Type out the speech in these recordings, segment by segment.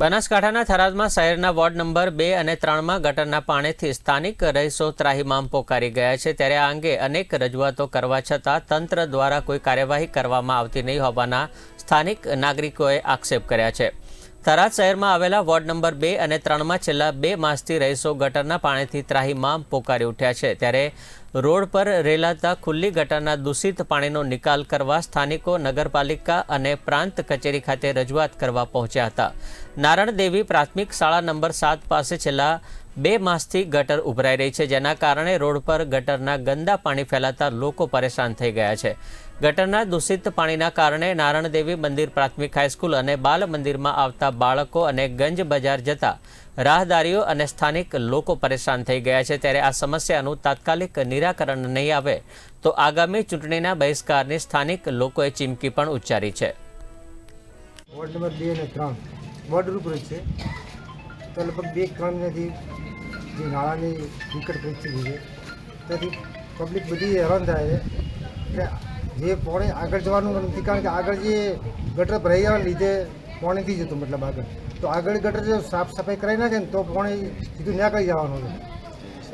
બનાસકાંઠાના થરાદમાં શહેરના ward number બે અને ત્રણમાં ગટરના પાણીથી સ્થાનિક રહીશો ત્રાહિમામ પોકારી ગયા છે ત્યારે આ અંગે અનેક રજૂઆતો કરવા છતાં તંત્ર દ્વારા કોઈ કાર્યવાહી કરવામાં આવતી નહીં હોવાના સ્થાનિક નાગરિકોએ આક્ષેપ કર્યા છે. થરાદ શહેરમાં આવેલા વોર્ડ નંબર બે અને ત્રણમાં છેલ્લા બે માસથી રહીશો ગટરના પાણીથી ત્રાહીમામ પોકારી ઉઠ્યા છે. ત્યારે રોડ પર રેલાતા ખુલ્લી ગટરના દૂષિત પાણીનો નિકાલ કરવા સ્થાનિકો, નગરપાલિકા અને પ્રાંત કચેરી ખાતે રજૂઆત કરવા પહોંચ્યા હતા. નારાયણ દેવી પ્રાથમિક શાળા નંબર સાત પાસે છેલ્લા બે માસથી ગટર ઉભરાઈ રહી છે, જેના કારણે રોડ પર ગટરના ગંદા પાણી ફેલાતા લોકો પરેશાન થઈ ગયા છે. ગટરના દૂષિત પાણીના કારણે નારાયણ દેવી મંદિર પ્રાથમિક હાઈસ્કૂલ અને બાલ મંદિરમાં આવતા બાળકો અને ગંજ બજાર જતા રાહદારીઓ અને સ્થાનિક લોકો પરેશાન થઈ ગયા છે. ત્યારે આ સમસ્યાનું તાત્કાલિક નિરાકરણ નહીં આવે તો આગામી ચૂંટણીના બહિષ્કારની સ્થાનિક લોકોએ ચીમકી પણ ઉચ્ચારી છે. વોર્ડ નંબર બે અને ત્રણ. વોર્ડ રૂપરૂપ છે તો લગભગ બે ત્રણ મહિનાથી જે નાણાંની વિકટ પરિસ્થિતિ છે તેથી પબ્લિક બધી હેરાન થાય છે કે જે પોણે આગળ જવાનું નથી, કારણ કે આગળ જે ગટર ભરાઈ લીધે પોણેથી જતું મતલબ આગળ. તો આગળ ગટર જો સાફ સફાઈ કરાવી નાખે ને તો પોણે સીધું નીકળી જવાનું છે.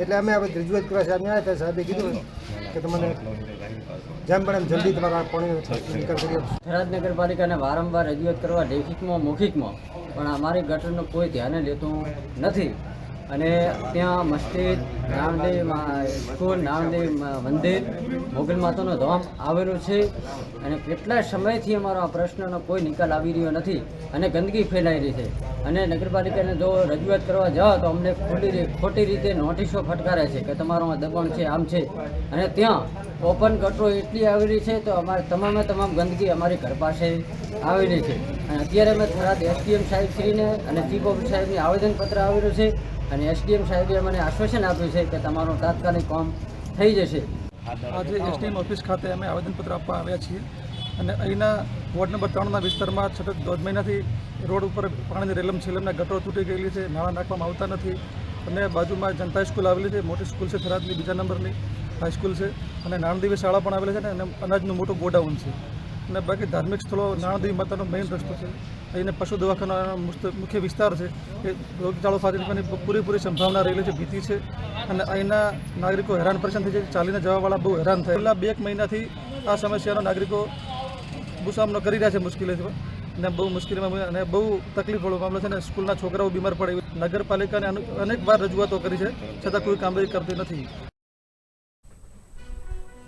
એટલે અમે હવે રજૂઆત કરવા સાહેબને આવ્યા હતા. સાહેબે કીધું કે તમને જેમ પણ એમ જલ્દી તમારા પાણીનો નિકાલ કરી આપશો થરાદ નગરપાલિકાને વારંવાર રજૂઆત કરવા લેખિતમાં, મૌખિકમાં, પણ અમારી ગટરનું કોઈ ધ્યાને લેતું નથી. અને ત્યાં મસ્જિદ મા- સ્કૂલ નામદેવ મંદિર, મોગલ માતાનો ધામ આવેલું છે. અને કેટલા સમયથી અમારો આ પ્રશ્નનો કોઈ નિકાલ આવી રહ્યો નથી અને ગંદકી ફેલાઈ રહી છે. અને નગરપાલિકાને જો રજૂઆત કરવા જાઓ તો અમને ખોટી ખોટી રીતે નોટિસો ફટકારે છે કે તમારો આ દબાણ છે, આમ છે. અને ત્યાં ઓપન ગટરો એટલી આવેલી છે તો અમારે તમામે તમામ ગંદકી અમારી ઘર પાસે આવેલી છે. અને અત્યારે અમે થરાદ એસડીએમ સાહેબ શ્રીને અને ચીફ ઓફિસ સાહેબને આવેદનપત્ર આવેલું છે. અને એસડીએમ સાહેબે મને આશ્વાસન આપ્યું છે કે તમારું તાત્કાલિક કામ થઈ જશે. આજે એસડીએમ ઓફિસ ખાતે અમે આવેદનપત્ર આપવા આવ્યા છીએ અને અહીંના વોર્ડ નંબર ત્રણના વિસ્તારમાં સતત દોઢ મહિનાથી રોડ ઉપર પાણીની રેલમ છેલમના ગટરો તૂટી ગયેલી છે નાણાં નાખવામાં આવતા નથી અને બાજુમાં જનતા સ્કૂલ આવેલી છે, મોટી સ્કૂલ છે થરાદની બીજા નંબરની હાઈસ્કૂલ છે અને નાણદેવી શાળા પણ આવેલી છે અને અનાજનું મોટું ગોડાઉન છે. અને બાકી ધાર્મિક સ્થળો નાણાદેવી માતાનો મેઇન રસ્તો છે. અહીંને પશુ દવાખાના મુખ્ય વિસ્તાર છે એ રોગચાળો ફાટી પૂરેપૂરી સંભાવના રહેલી છે, ભીતિ છે અને અહીંના નાગરિકો હેરાન પરેશાન થઈ જાય ચાલીને જવાવાળા બહુ હેરાન થાય છેલ્લા બે એક મહિનાથી આ સમસ્યાનો નાગરિકો બહુ કરી રહ્યા છે મુશ્કેલીથી. અને બહુ મુશ્કેલીમાં અને બહુ તકલીફવાળો મામલો છે અને સ્કૂલના છોકરાઓ બીમાર પડે નગરપાલિકાને અનેક વાર રજૂઆતો કરી છે, છતાં કોઈ કામગીરી કરતી નથી.